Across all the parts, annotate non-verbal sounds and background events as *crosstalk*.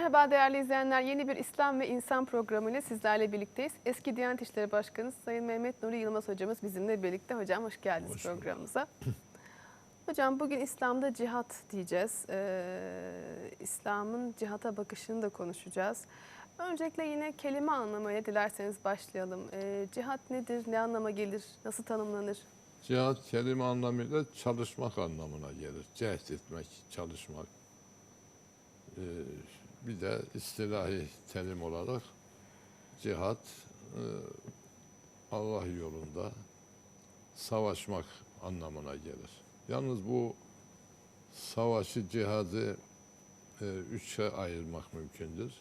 Merhaba değerli izleyenler. Yeni bir İslam ve İnsan programıyla sizlerle birlikteyiz. Eski Diyanet İşleri Başkanı Sayın Mehmet Nuri Yılmaz hocamız bizimle birlikte. Hocam hoş geldiniz Hoş programımıza. *laughs* Hocam bugün İslam'da cihat diyeceğiz. Ee, İslam'ın cihata bakışını da konuşacağız. Öncelikle yine kelime anlamıyla dilerseniz başlayalım. Ee, cihat nedir, ne anlama gelir, nasıl tanımlanır? Cihat kelime anlamıyla çalışmak anlamına gelir. Cehd etmek, çalışmak. Ee, bir de istilahi terim olarak cihat e, Allah yolunda savaşmak anlamına gelir. Yalnız bu savaşı, cihadı e, üçe ayırmak mümkündür.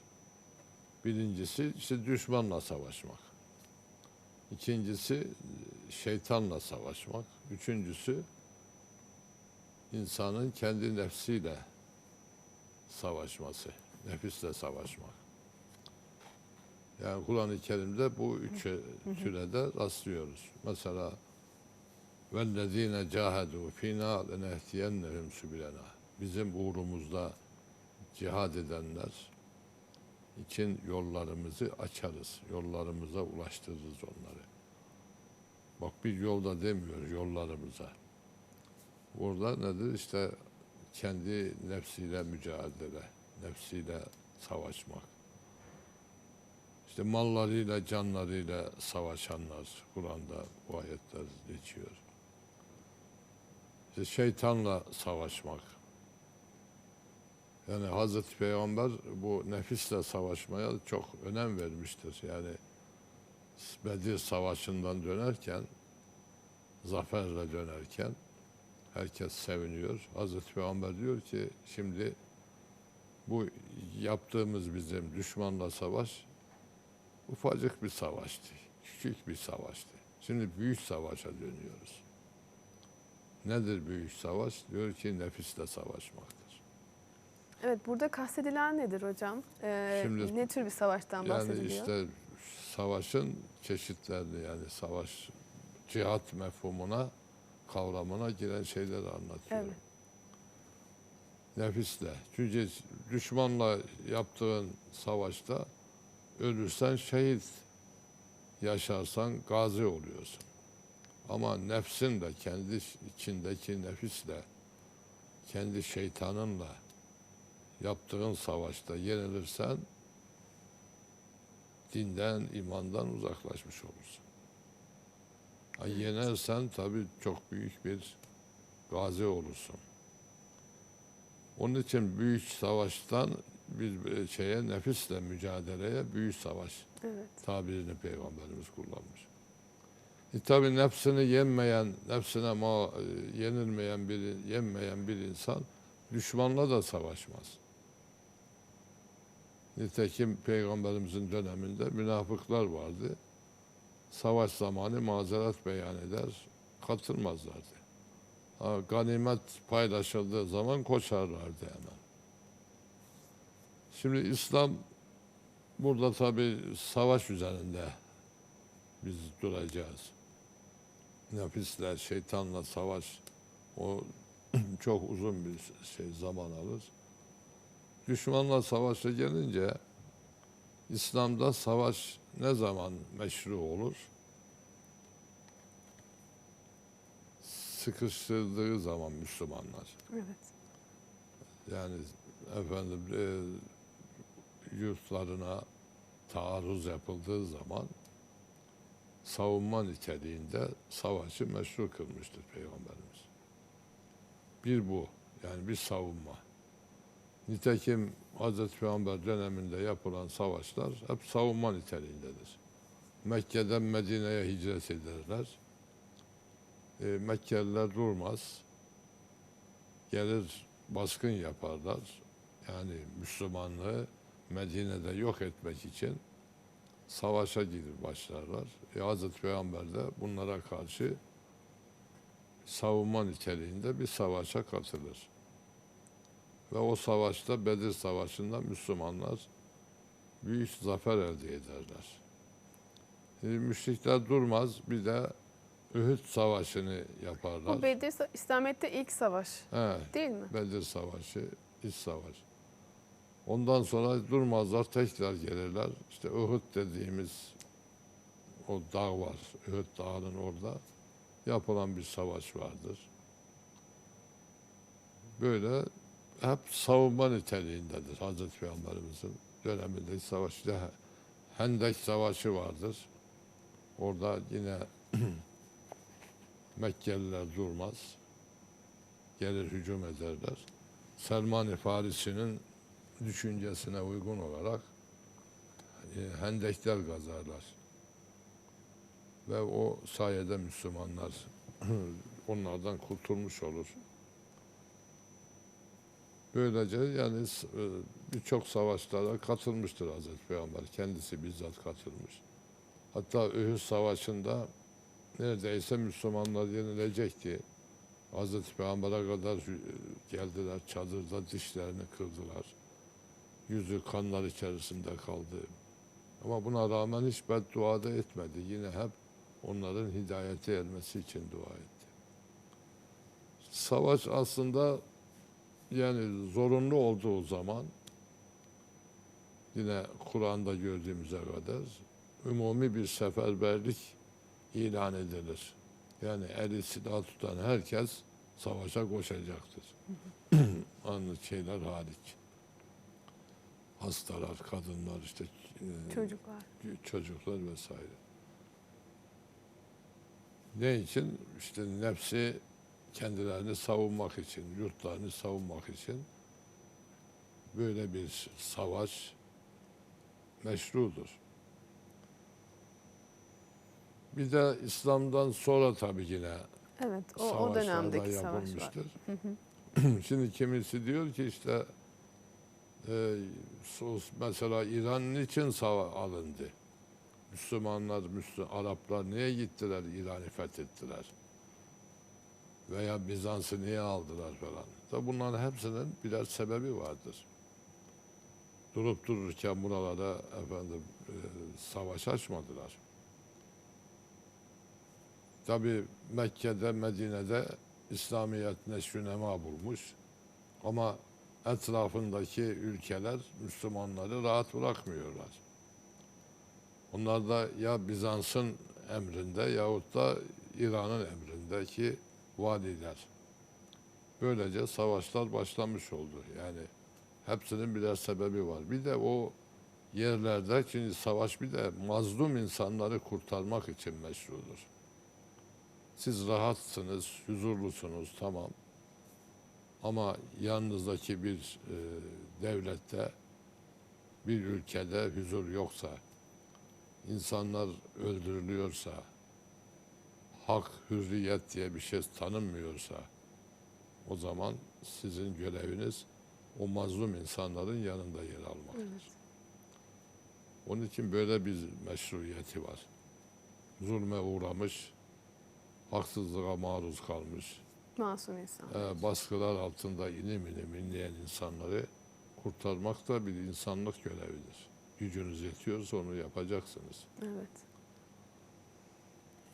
Birincisi işte düşmanla savaşmak. İkincisi şeytanla savaşmak. Üçüncüsü insanın kendi nefsiyle savaşması, nefisle savaşmak. Yani Kur'an-ı Kerim'de bu üç türede rastlıyoruz. Mesela وَالَّذ۪ينَ جَاهَدُوا ف۪ينَا لَنَهْتِيَنَّهُمْ سُبِلَنَا Bizim uğrumuzda cihad edenler için yollarımızı açarız. Yollarımıza ulaştırırız onları. Bak bir yolda demiyor yollarımıza. Burada nedir? İşte kendi nefsiyle mücadele, nefsiyle savaşmak. İşte mallarıyla, canlarıyla savaşanlar Kur'an'da bu ayetler geçiyor. İşte şeytanla savaşmak. Yani Hazreti Peygamber bu nefisle savaşmaya çok önem vermiştir. Yani Bedir Savaşı'ndan dönerken, zaferle dönerken herkes seviniyor. Hazreti Peygamber diyor ki şimdi bu yaptığımız bizim düşmanla savaş ufacık bir savaştı. Küçük bir savaştı. Şimdi büyük savaşa dönüyoruz. Nedir büyük savaş? Diyor ki nefisle savaşmaktır. Evet burada kastedilen nedir hocam? Ee, Şimdi- ne tür bir savaştan Yani bahsediliyor? işte savaşın çeşitlerini yani savaş cihat mefhumuna kavramına giren şeyleri anlatıyor. Evet. Nefisle. Çünkü düşmanla yaptığın savaşta ölürsen şehit, yaşarsan gazi oluyorsun. Ama nefsin de kendi içindeki nefisle, kendi şeytanınla yaptığın savaşta yenilirsen dinden, imandan uzaklaşmış olursun. Ha, yenersen tabii çok büyük bir gazi olursun. Onun için büyük savaştan bir şeye nefisle mücadeleye büyük savaş Evet. tabirini peygamberimiz kullanmış. E tabi nefsini yenmeyen, nefsine ma, e, yenilmeyen bir, yenmeyen bir insan düşmanla da savaşmaz. Nitekim peygamberimizin döneminde münafıklar vardı. Savaş zamanı mazeret beyan eder, katılmazlardı. Ganimet paylaşıldığı zaman koşarlardı hemen. Şimdi İslam burada tabi savaş üzerinde biz duracağız. Nefisle, şeytanla savaş o *clears throat* çok uzun bir şey zaman alır. Düşmanla savaşa gelince İslam'da savaş ne zaman meşru olur? Sıkıştırdığı zaman Müslümanlar. Evet. Yani efendim e, yurtlarına taarruz yapıldığı zaman savunma niteliğinde savaşı meşru kılmıştır Peygamberimiz. Bir bu. Yani bir savunma. Nitekim Hazreti Peygamber döneminde yapılan savaşlar hep savunma niteliğindedir. Mekke'den Medine'ye hicret ederler. E, Mekkeliler durmaz. Gelir baskın yaparlar. Yani Müslümanlığı Medine'de yok etmek için savaşa gidip başlarlar. E, Hazreti Peygamber de bunlara karşı savunma niteliğinde bir savaşa katılır. Ve o savaşta Bedir Savaşı'nda Müslümanlar büyük zafer elde ederler. E, müşrikler durmaz bir de Ühud Savaşı'nı yaparlar. Bu Bedir Sa- İslamiyet'te ilk savaş He, değil mi? Bedir Savaşı, İç Savaş. Ondan sonra durmazlar tekrar gelirler. İşte Uhud dediğimiz o dağ var. Uhud dağının orada yapılan bir savaş vardır. Böyle hep savunma niteliğindedir Hazreti Peygamberimizin dönemindeki savaş. İşte Hendek Savaşı vardır. Orada yine *clears throat* Mekkeliler durmaz. Gelir hücum ederler. Selman-ı Farisi'nin düşüncesine uygun olarak e, hendekler kazarlar. Ve o sayede Müslümanlar *clears throat* onlardan kurtulmuş olur. Böylece yani e, birçok savaşlara katılmıştır Hazreti Peygamber. Kendisi bizzat katılmış. Hatta Uhud Savaşı'nda neredeyse Müslümanlar yenilecekti. Hazreti Peygamber'e kadar hü- geldiler, çadırda dişlerini kırdılar. Yüzü kanlar içerisinde kaldı. Ama buna rağmen hiç beddua da etmedi. Yine hep onların hidayete ermesi için dua etti. Savaş aslında yani zorunlu olduğu zaman yine Kur'an'da gördüğümüze kadar umumi bir seferberlik ilan edilir. Yani eli silah tutan herkes savaşa koşacaktır. *clears throat* Anlı şeyler hariç. Hastalar, kadınlar işte e, Çocuklar. çocuklar vesaire. Ne için? İşte nefsi kendilerini savunmak için, yurtlarını savunmak için böyle bir savaş meşrudur. Bir de İslam'dan sonra tabii yine Evet, o, o dönemdeki savaş var. yapılmıştır. *clears throat* Şimdi kimisi diyor ki işte e, mesela İran niçin sava alındı? Müslümanlar, Müslü Araplar niye gittiler İran'ı fethettiler? Veya Bizans'ı niye aldılar falan. Da bunların hepsinin birer sebebi vardır. Durup dururken buralara efendim e, savaş açmadılar. Tabi Mekke'de, Medine'de İslamiyet neşvünema bulmuş. Ama etrafındaki ülkeler Müslümanları rahat bırakmıyorlar. Onlar da ya Bizans'ın emrinde yahut da İran'ın emrindeki valiler. Böylece savaşlar başlamış oldu. Yani hepsinin birer sebebi var. Bir de o yerlerde şimdi savaş bir de mazlum insanları kurtarmak için meşrudur. Siz rahatsınız, huzurlusunuz tamam. Ama yanınızdaki bir e, devlette, bir ülkede huzur yoksa, insanlar öldürülüyorsa, hak, hürriyet diye bir şey tanınmıyorsa, o zaman sizin göreviniz o mazlum insanların yanında yer almaktır. Evet. Onun için böyle bir meşruiyeti var. Zulme uğramış, haksızlığa maruz kalmış, Masum insan. e, baskılar altında inim inim inleyen insanları kurtarmak da bir insanlık görevidir. Gücünüz yetiyorsa onu yapacaksınız. Evet.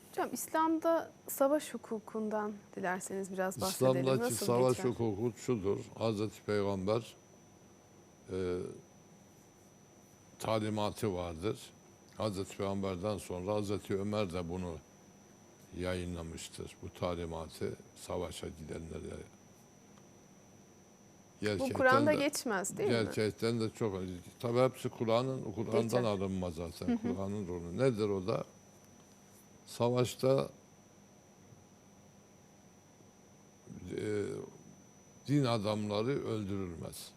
Hocam İslam'da savaş hukukundan dilerseniz biraz bahsedelim. İslam'daki Nasıl savaş geçer? hukuku şudur. Hazreti Peygamber e, talimatı vardır. Hazreti Peygamber'den sonra Hazreti Ömer de bunu yayınlamıştır. Bu talimatı savaşa gidenlere. Bu Gerçekten Kur'an'da de- geçmez değil mi? Gerçekten de çok tabii hepsi Kur'an'ın Kur'an'dan alınma zaten. Kur'an'ın rolü. Nedir o da? Savaşta e, din adamları öldürülmez.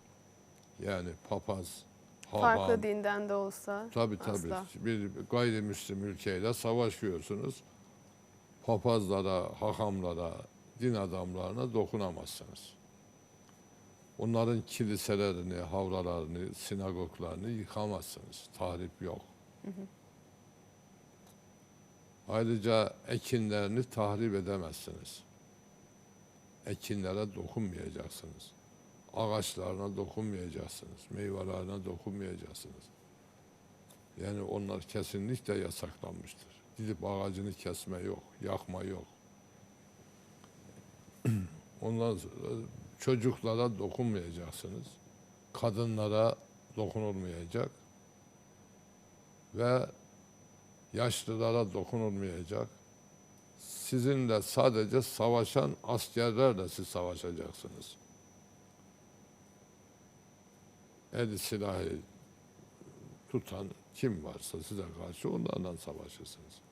Yani papaz, Farklı haham, dinden de olsa tabii tabii asla. bir gayrimüslim ülkeyle savaşıyorsunuz. Papazlara, hahamlara, din adamlarına dokunamazsınız. Onların kiliselerini, havralarını, sinagoglarını yıkamazsınız. Tahrip yok. Ayrıca ekinlerini tahrip edemezsiniz. Ekinlere dokunmayacaksınız. Ağaçlarına dokunmayacaksınız. Meyvelerine dokunmayacaksınız. Yani onlar kesinlikle yasaklanmıştır. Gidip ağacını kesme yok, yakma yok. *clears throat* Ondan sonra çocuklara dokunmayacaksınız. Kadınlara dokunulmayacak ve yaşlılara dokunulmayacak. Sizinle sadece savaşan askerlerle siz savaşacaksınız. El silahı tutan kim varsa size karşı onlarla savaşırsınız.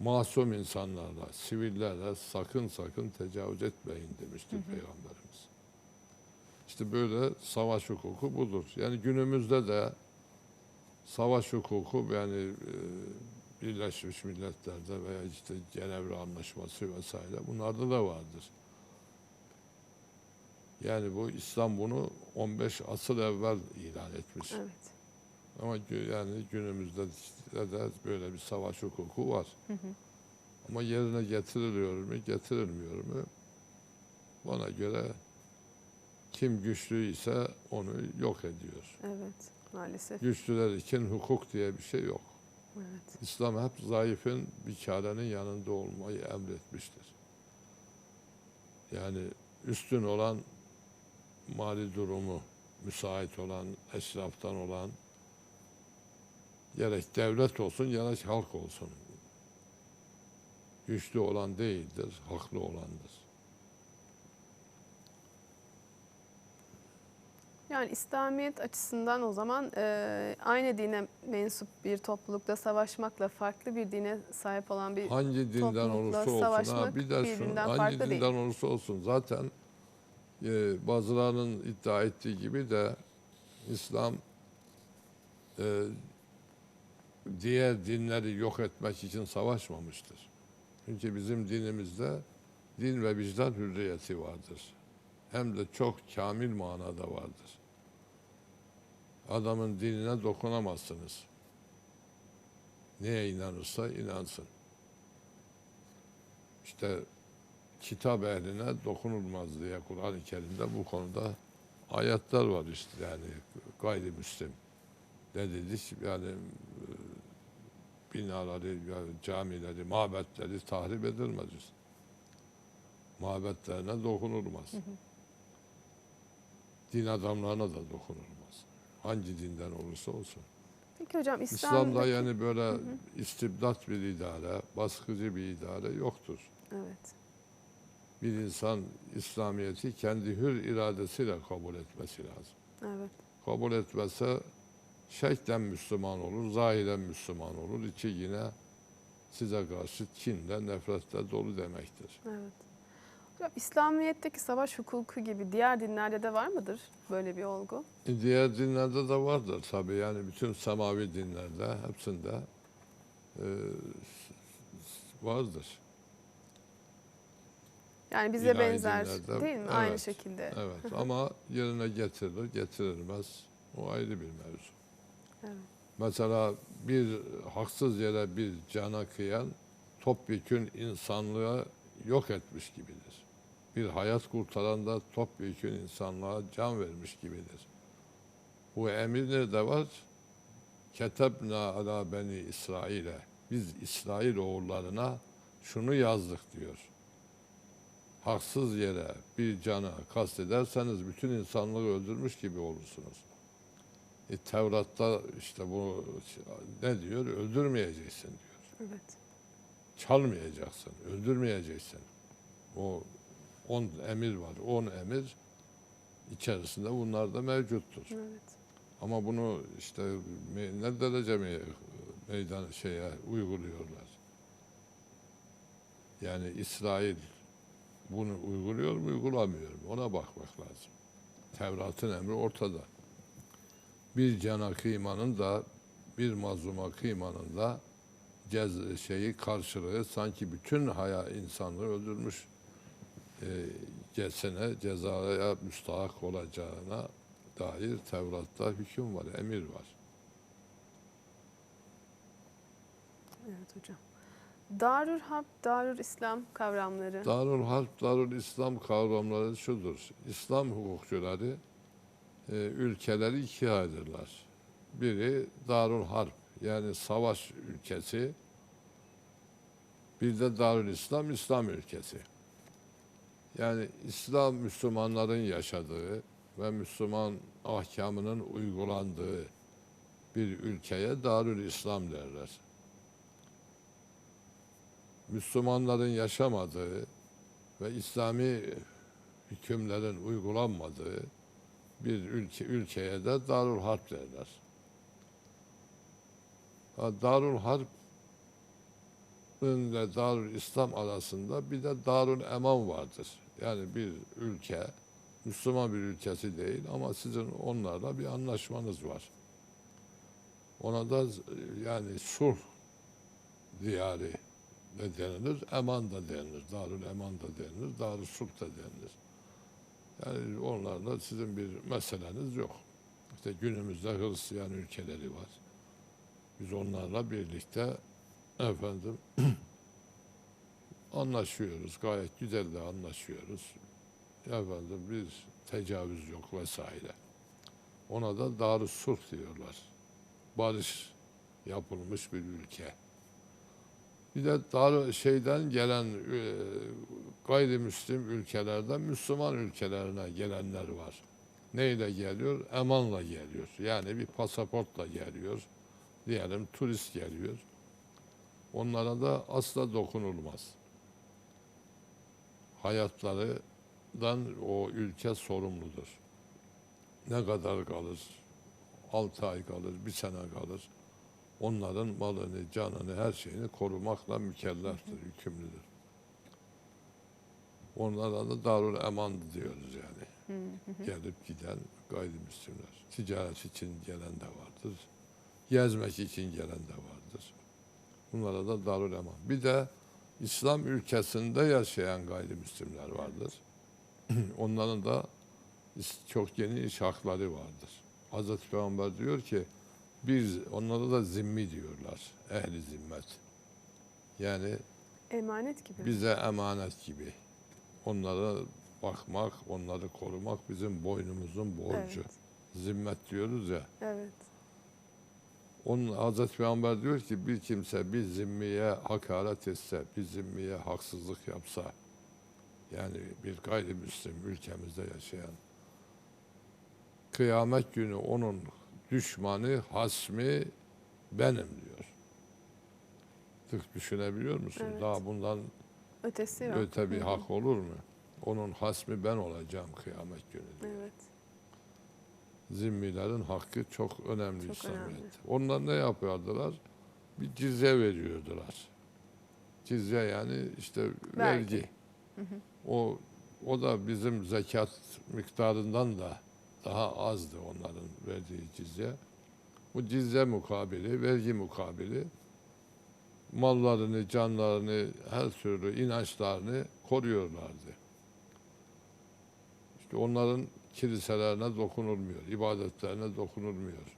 Masum insanlarla, sivillerle sakın sakın tecavüz etmeyin demiştir Peygamberimiz. İşte böyle savaş hukuku budur. Yani günümüzde de savaş hukuku yani e, Birleşmiş Milletler'de veya işte Cenevre Anlaşması vesaire bunlarda da vardır. Yani bu İslam bunu 15 asır evvel ilan etmiş. Evet. Ama yani günümüzde de, böyle bir savaş hukuku var. Ama yerine getiriliyor mu, getirilmiyor mu? Bana göre kim güçlü ise onu yok ediyor. Evet. Maalesef. Güçlüler için hukuk diye bir şey yok. Evet. İslam hep zayıfın, bikarenin yanında olmayı emretmiştir. Yani üstün olan mali durumu müsait olan, eşraftan olan gerek devlet olsun gerek halk olsun. Güçlü olan değildir, haklı olandır. Yani İslamiyet açısından o zaman e, aynı dine mensup bir toplulukta savaşmakla farklı bir dine sahip olan bir Hangi dinden olursa olsun, ha, bir de birbirinden hangi farklı değil. dinden olursa olsun zaten e, bazılarının iddia ettiği gibi de İslam e, diğer dinleri yok etmek için savaşmamıştır. Çünkü bizim dinimizde din ve vicdan hürriyeti vardır. Hem de çok kamil manada vardır. Adamın dinine dokunamazsınız. Neye inanırsa inansın. İşte kitap ehline dokunulmaz diye Kur'an-ı Kerim'de bu konuda ayetler var işte yani gayrimüslim ne dedik yani binaları, camileri, mabetleri tahrip edilmez. Mabetlerine dokunulmaz. Din adamlarına da dokunulmaz. Hangi dinden olursa olsun. Peki hocam İslam'da İslam'daki... yani böyle istibdat bir idare, baskıcı bir idare yoktur. Evet. Bir insan İslamiyet'i kendi hür iradesiyle kabul etmesi lazım. Evet. Kabul etmezse şeklen Müslüman olur, zahiren Müslüman olur. İçi yine size karşı kinle, nefretle dolu demektir. Evet. Hocam İslamiyet'teki savaş hukuku gibi diğer dinlerde de var mıdır böyle bir olgu? E, Diğer dinlerde de vardır tabii. Yani bütün semavi dinlerde, hepsinde e, vardır. Yani bize İlahi benzer dinlerde, değil mi? Aynı evet. şekilde. Evet *laughs* ama yerine getirilir, getirilmez. O ayrı bir mevzu. Mesela bir haksız yere bir cana kıyan topyekün insanlığa yok etmiş gibidir. Bir hayat kurtaran da topyekün insanlığa can vermiş gibidir. Bu emir nerede var? Ketebna ala beni İsrail'e. Biz İsrail oğullarına şunu yazdık diyor. Haksız yere bir cana kastederseniz bütün insanlığı öldürmüş gibi olursunuz. E, Tevrat'ta işte bu ne diyor? Öldürmeyeceksin diyor. Evet. Çalmayacaksın, öldürmeyeceksin. O on emir var. On emir içerisinde bunlar da mevcuttur. Evet. Ama bunu işte ne derece mi meydan şeye uyguluyorlar? Yani İsrail bunu uyguluyor mu, uygulamıyor mu? Ona bakmak lazım. Tevrat'ın emri ortada. Bir cana kıymanın da bir mazluma kıymanın da cez şeyi karşılığı sanki bütün haya insanlığı öldürmüş e, cesene cezaya müstahak olacağına dair Tevrat'ta hüküm var, emir var. Evet hocam. Darül Harp, Darül İslam kavramları. Darül Harp, Darül İslam kavramları şudur. İslam hukukçuları e, ülkeleri ikiye ayırırlar. Biri Darül Harp yani savaş ülkesi. Bir de Darül İslam, İslam ülkesi. Yani İslam Müslümanların yaşadığı, ve Müslüman ahkamının uygulandığı bir ülkeye Darül İslam derler. Müslümanların yaşamadığı ve İslami hükümlerin uygulanmadığı bir ülke ülkeye de Darül Harp derler. Ha, Darül Harp ile Darül İslam arasında bir de Darül Eman vardır. Yani bir ülke, Müslüman bir ülkesi değil ama sizin onlarla bir anlaşmanız var. Ona da yani sulh diyarı da denilir, eman da denilir, Darül Eman da denilir, Darül Sulh da denilir. Yani onlarla sizin bir meseleniz yok. İşte günümüzde Hristiyan ülkeleri var. Biz onlarla birlikte efendim *clears throat* anlaşıyoruz. Gayet güzel de anlaşıyoruz. Efendim bir tecavüz yok vesaire. Ona da Darü Sulh diyorlar. Barış yapılmış bir ülke. Bir de dar şeyden gelen e, gayrimüslim ülkelerden Müslüman ülkelerine gelenler var. Neyle geliyor? Emanla geliyor. Yani bir pasaportla geliyor. Diyelim turist geliyor. Onlara da asla dokunulmaz. Hayatlarından o ülke sorumludur. Ne kadar kalır? Altı ay kalır, bir sene kalır. Onların malını, canını, her şeyini korumakla mükelleftir, yükümlüdür. Onlara da Darül Eman diyoruz yani. Gelip giden gayrimüslimler. Ticaret için gelen de vardır. Gezmek için gelen de vardır. Bunlara da Darül Eman. Bir de İslam ülkesinde yaşayan gayrimüslimler vardır. *clears throat* Onların da çok geniş hakları vardır. Hazreti Peygamber diyor ki biz onlara da zimmi diyorlar. Ehli zimmet. Yani Emanet gibi. bize emanet gibi. Onlara bakmak, onları korumak bizim boynumuzun borcu. Evet. Zimmet diyoruz ya. Evet. Onun Hazreti Peygamber diyor ki bir kimse bir zimmiye hakaret etse, bir zimmiye haksızlık yapsa, yani bir gayrimüslim ülkemizde yaşayan, kıyamet günü onun düşmanı, hasmi benim diyor. Tık düşünebiliyor musun? Evet. Daha bundan Ötesi yok. öte bir Hı hı. hak olur mu? Onun hasmi ben olacağım kıyamet günü diyor. Evet. Zimmilerin hakkı çok önemli Çok İslamiyet'te. önemli. Onlar ne yapıyordular? Bir cizye veriyordular. Cizye yani işte Vergi. vergi. O o da bizim zekat miktarından da daha azdı onların verdiği cizye. Bu cizye mukabili, vergi mukabili mallarını, canlarını, her türlü inançlarını koruyorlardı. İşte onların kiliselerine dokunulmuyor, ibadetlerine dokunulmuyor.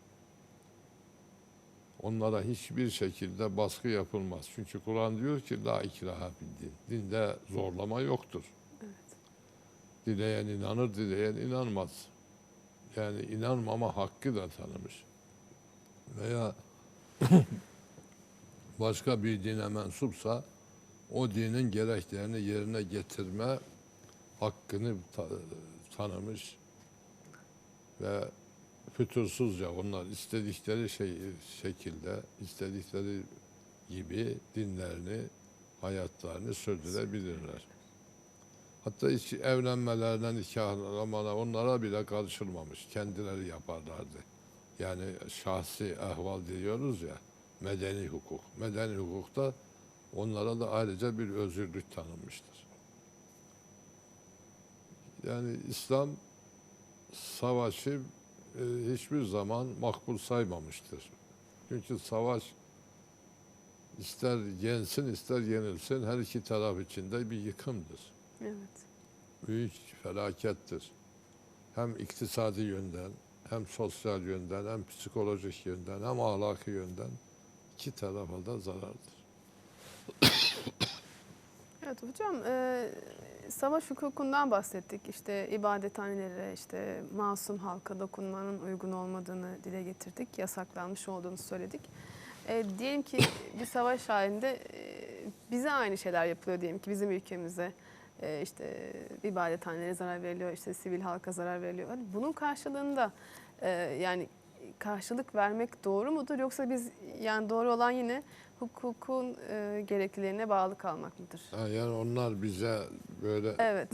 Onlara hiçbir şekilde baskı yapılmaz. Çünkü Kur'an diyor ki la ikraha din. Dinde zorlama yoktur. Evet. Dileyen inanır, dileyen inanmaz. Yani inanmama hakkı da tanımış. Veya *laughs* başka bir dine mensupsa o dinin gereklerini yerine getirme hakkını ta- tanımış ve fütursuzca onlar istedikleri şey şekilde, istedikleri gibi dinlerini, hayatlarını sürdürebilirler. Hatta hiç evlenmelerine, nikahlamana onlara bile karışılmamış. Kendileri yaparlardı. Yani şahsi ehval diyoruz ya, medeni hukuk. Medeni hukukta onlara da ayrıca bir özgürlük tanınmıştır. Yani İslam savaşı e, hiçbir zaman makbul saymamıştır. Çünkü savaş ister yensin ister yenilsin her iki taraf için de bir yıkımdır Evet. büyük felakettir. Hem iktisadi yönden, hem sosyal yönden, hem psikolojik yönden, hem ahlaki yönden iki tarafa da zarardır. *coughs* Evet hocam, e, savaş hukukundan bahsettik. İşte ibadethanelere, işte masum halka dokunmanın uygun olmadığını dile getirdik. Yasaklanmış olduğunu söyledik. E, diyelim ki bir savaş halinde e, bize aynı şeyler yapılıyor diyelim ki bizim ülkemize. E, işte ibadethanelere zarar veriliyor, işte sivil halka zarar veriliyor. Hani bunun karşılığında e, yani karşılık vermek doğru mudur yoksa biz yani doğru olan yine hukukun e, gereklilerine bağlı kalmak mıdır? Yani onlar bize böyle Evet,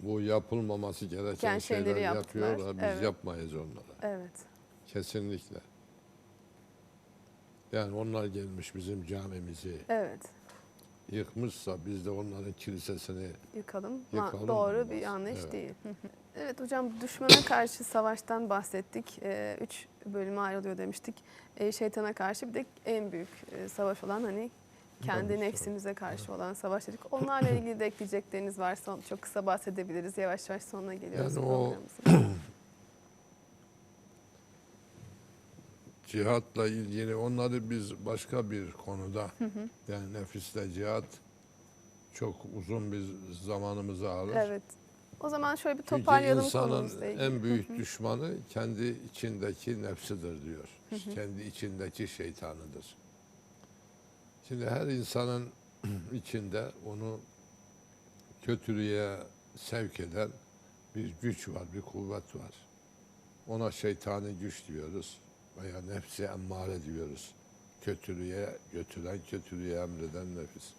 bu yapılmaması gereken şeyleri şeyler yaptılar, yapıyorlar. Biz evet. yapmayız onlara. evet. Kesinlikle. Yani onlar gelmiş bizim camimizi Evet. Yıkmışsa biz de onların kilisesini Yıkalım. Yıkalım Doğru olmaz. bir anlayış Evet. değil. *laughs* Evet hocam düşmana karşı savaştan bahsettik. Ee, üç bölüme ayrılıyor demiştik. Ee, şeytana karşı bir de en büyük e, savaş olan hani kendi nefsimize karşı olan savaş dedik. Onlarla ilgili de ekleyecekleriniz varsa çok kısa bahsedebiliriz. Yavaş yavaş sonuna geliyoruz Yani o- *clears throat* cihatla ilgili onları biz başka bir konuda yani nefisle cihat çok uzun bir zamanımızı alır. Evet. O zaman şöyle bir Çünkü toparlayalım insanın konumuzla ilgili. en büyük düşmanı kendi içindeki nefsidir diyor. Kendi içindeki şeytanıdır. Şimdi her insanın *clears throat* içinde onu kötülüğe sevk eden bir güç var, bir kuvvet var. Ona şeytani güç diyoruz veya nefsi emmare diyoruz. Kötülüğe götüren, kötülüğe emreden nefis.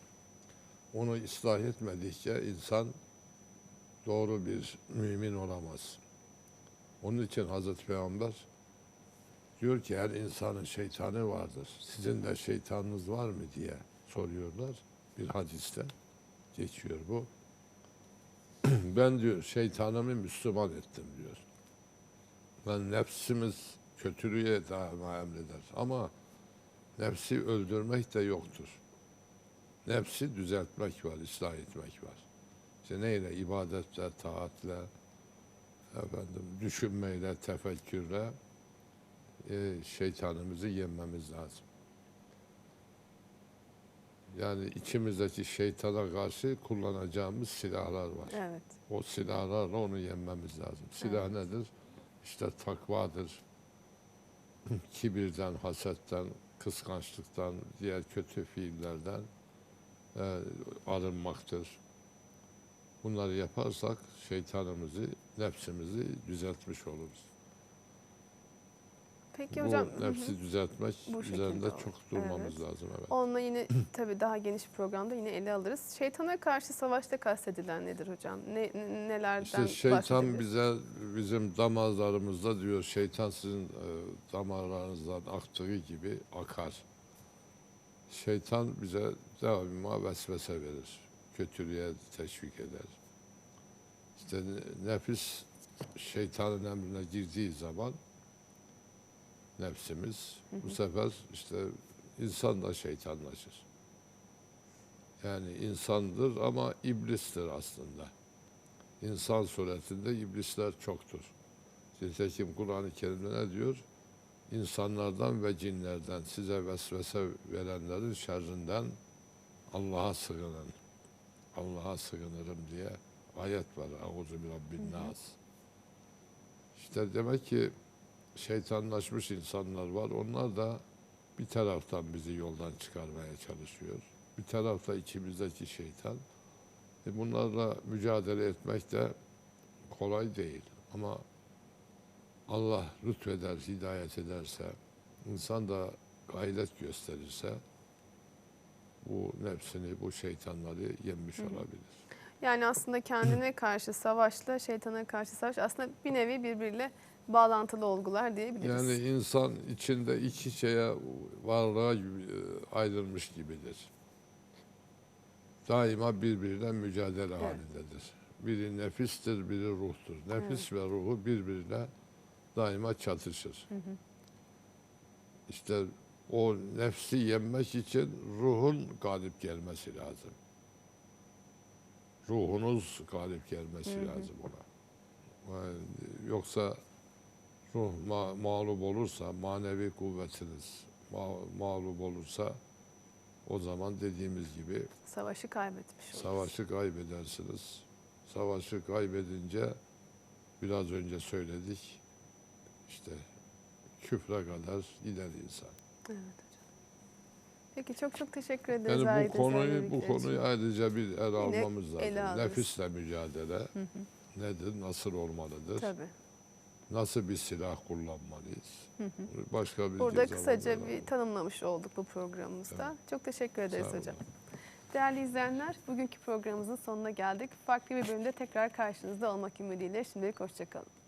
Onu ıslah etmedikçe insan doğru bir mümin olamaz. Onun için Hazreti Peygamber diyor ki her insanın şeytanı vardır. Sizin de şeytanınız var mı diye soruyorlar. Bir hadiste geçiyor bu. *clears throat* ben diyor şeytanımı Müslüman ettim diyor. Ben nefsimiz kötülüğe daima emreder. Ama nefsi öldürmek de yoktur. Nefsi düzeltmek var, ıslah etmek var. İşte neyle? İbadetle, taatle, efendim, düşünmeyle, tefekkürle e, şeytanımızı yenmemiz lazım. Yani içimizdeki şeytana karşı kullanacağımız silahlar var. Evet. O silahlarla onu yenmemiz lazım. Silah nedir? İşte takvadır. *clears throat* Kibirden, hasetten, kıskançlıktan, diğer kötü fiillerden e, arınmaktır. Bunları yaparsak şeytanımızı, nefsimizi düzeltmiş oluruz. Peki Bu hocam. hı. nefsi düzeltmek Bu üzerinde olur. çok durmamız Evet. lazım. Evet. Onunla yine *clears throat* tabii daha geniş programda yine ele alırız. Şeytana karşı savaşta kastedilen nedir hocam? Ne, ne- nelerden İşte şeytan bize bizim damarlarımızda diyor şeytan sizin e, damarlarınızdan aktığı gibi akar. Şeytan bize daima vesvese verir. Kötülüğe teşvik eder. İşte ne- nefis şeytanın emrine girdiği zaman nefsimiz bu sefer işte insan da şeytanlaşır. Yani insandır ama iblistir aslında insan suretinde iblisler çoktur. Nitekim Kur'an-ı Kerim'de ne diyor? İnsanlardan ve cinlerden size vesvese verenlerin şerrinden Allah'a sığının. Allah'a sığınırım diye ayet var. Euzu bi rabbin nas. İşte demek ki şeytanlaşmış insanlar var. Onlar da bir taraftan bizi yoldan çıkarmaya çalışıyor. Bir tarafta içimizdeki şeytan e bunlarla mücadele etmek de kolay değil. Ama Allah lütfeder, hidayet ederse, insan da gayret gösterirse bu nefsini, bu şeytanları yenmiş olabilir. Yani aslında kendine karşı savaşla şeytana karşı savaş aslında bir nevi birbiriyle bağlantılı olgular diyebiliriz. Yani insan içinde iki şeye varlığa e, ayrılmış gibidir. Daima birbiriyle mücadele halindedir. Biri nefistir, biri ruhtur. Nefis ve ruhu birbiriyle daima çatışır. İşte o nefsi yenmek için ruhun galip gelmesi lazım. Ruhunuz galip gelmesi lazım ona. Yani yoksa ruh ma- mağlup olursa, manevi kuvvetiniz ma- mağlup olursa o zaman dediğimiz gibi Savaşı kaybetmiş oluruz. savaşı kaybedersiniz. Savaşı kaybedince biraz önce söyledik işte küfre kadar gider insan. Evet hocam. Peki çok çok teşekkür ederiz. Yani bu konuyu bu için. konuyu ayrıca bir ele almamız lazım. Nefisle mücadele nedir, nasıl olmalıdır? Tabii. Nasıl bir silah kullanmalıyız? Başka bir Burada kısaca bir tanımlamış olduk bu programımızda. Çok teşekkür ederiz Sağ hocam. olun. Değerli izleyenler, bugünkü programımızın sonuna geldik. Farklı bir bölümde tekrar karşınızda olmak ümidiyle şimdilik hoşçakalın.